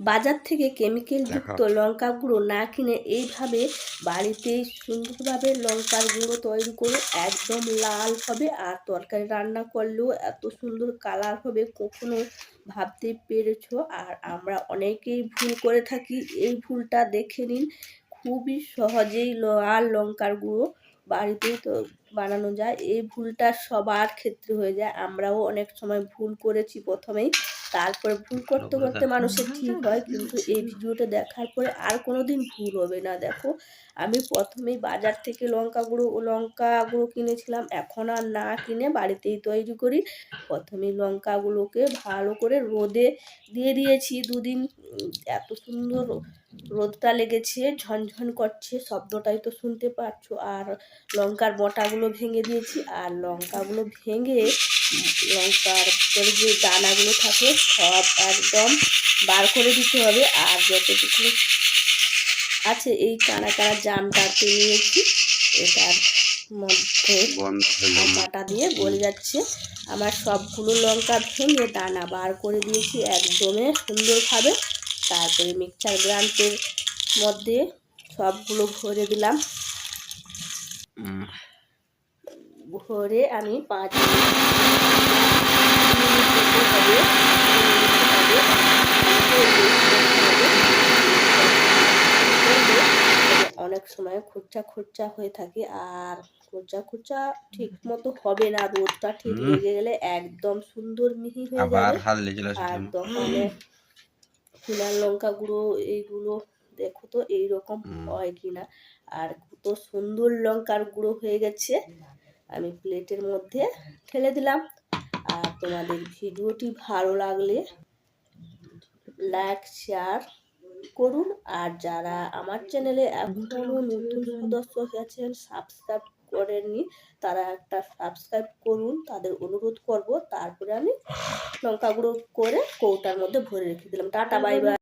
বাজার থেকে কেমিক্যাল যুক্ত লঙ্কা গুঁড়ো না কিনে এইভাবে বাড়িতেই সুন্দরভাবে লঙ্কার গুঁড়ো তৈরি করে একদম লাল হবে আর তরকারি রান্না করলেও এত সুন্দর কালার হবে কখনো ভাবতে পেরেছ? আর আমরা অনেকেই ভুল করে থাকি এই ভুলটা দেখে নিন। খুবই সহজেই লাল লঙ্কার গুঁড়ো বাড়িতেই তো বানানো যায়। এই ভুলটা সবার ক্ষেত্রে হয়ে যায়। আমরাও অনেক সময় ভুল করেছি প্রথমেই। তারপরে ভুল করতে করতে মানুষের ঠিক হয় কিন্তু এই ভিডিওটা দেখার পরে আর কোনো দিন ভুল হবে না। দেখো আমি প্রথমেই বাজার থেকে লঙ্কা গুঁড়ো লঙ্কা গুঁড়ো কিনেছিলাম এখন আর না কিনে বাড়িতেই তৈরি করি। প্রথমেই লঙ্কাগুলোকে ভালো করে রোদে দিয়ে দিয়েছি দুদিন। এত সুন্দর রোদটা লেগেছে ঝনঝন করছে শব্দটাই তো শুনতে পাচ্ছ। আর লঙ্কার বটাগুলো ভেঙে দিয়েছি আর লঙ্কাগুলো ভেঙে লঙ্কার ভিতরে যে দানাগুলো থাকে সব একদম বার করে দিতে হবে। আর যতটুকু আছে এই কানা কানা জামটাতে নিয়েছি। এটার মধ্যে বন্ধ কাটা দিয়ে গলে যাচ্ছে। আমার সবগুলো লঙ্কা ভেঙে দানা বার করে দিয়েছি একদমে সুন্দরভাবে। তারপরে মিক্সার গ্রান্টের মধ্যে সবগুলো ভরে দিলাম। ভরে আমি পাঁচ অনেক সময় খুরচা খুরচা হয়ে থাকে আর খুরচা খুরচা ঠিক মতো হবে না রোদটা ঠিক লেগে গেলে একদম সুন্দর মিহি হয়ে যাবে। আর দোকানে কিনার লঙ্কা গুঁড়ো এইগুলো দেখো তো এইরকম। হয় কিনা। আর কত সুন্দর লঙ্কার গুঁড়ো হয়ে গেছে। আমি প্লেটের মধ্যে ঠেলে দিলাম। আর তোমাদের ভিডিওটি ভালো লাগলে লাইক শেয়ার করুন। আর যারা আমার চ্যানেলে এখনও নতুন সদস্য হয়েছেন সাবস্ক্রাইব করেননি, তারা একটা সাবস্ক্রাইব করুন। তাদের অনুরোধ করব, তারপরে আমি লঙ্কা গুঁড়ো করে কৌটার মধ্যে ভরে রেখে দিলাম। Tata bye bye